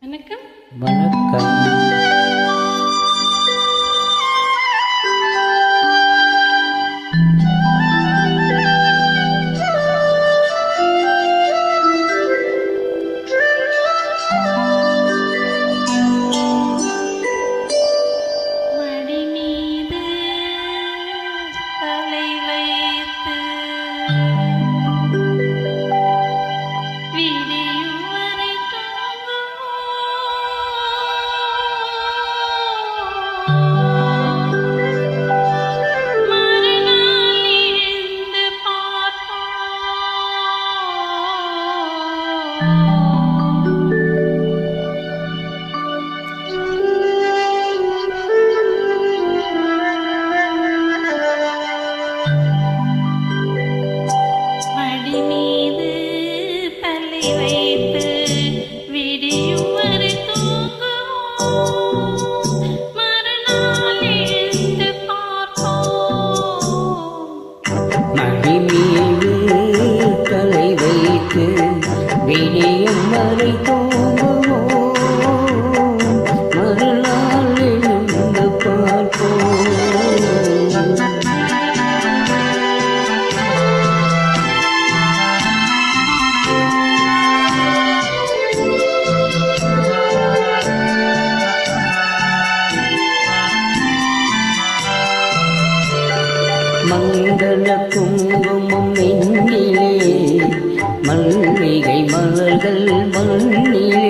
வணக்கம். வணக்கம். thank you விடியும் வரை தோ மங்கள குங்குமம் எண்ணிலே மல்லிகை மலர்கள் மண்ணிலே.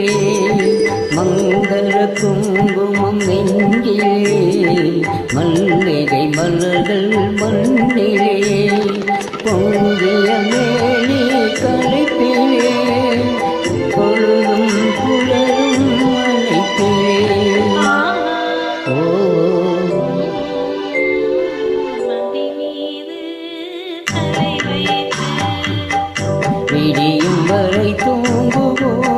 விடியும் வரை தூங்குவோம்.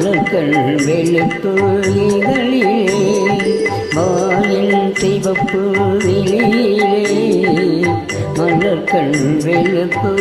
மலர்கள் வெளுப்பு இதழிலே வாயில் சிவப்பு வெளியிலே மலர்கள் வெளுப்பு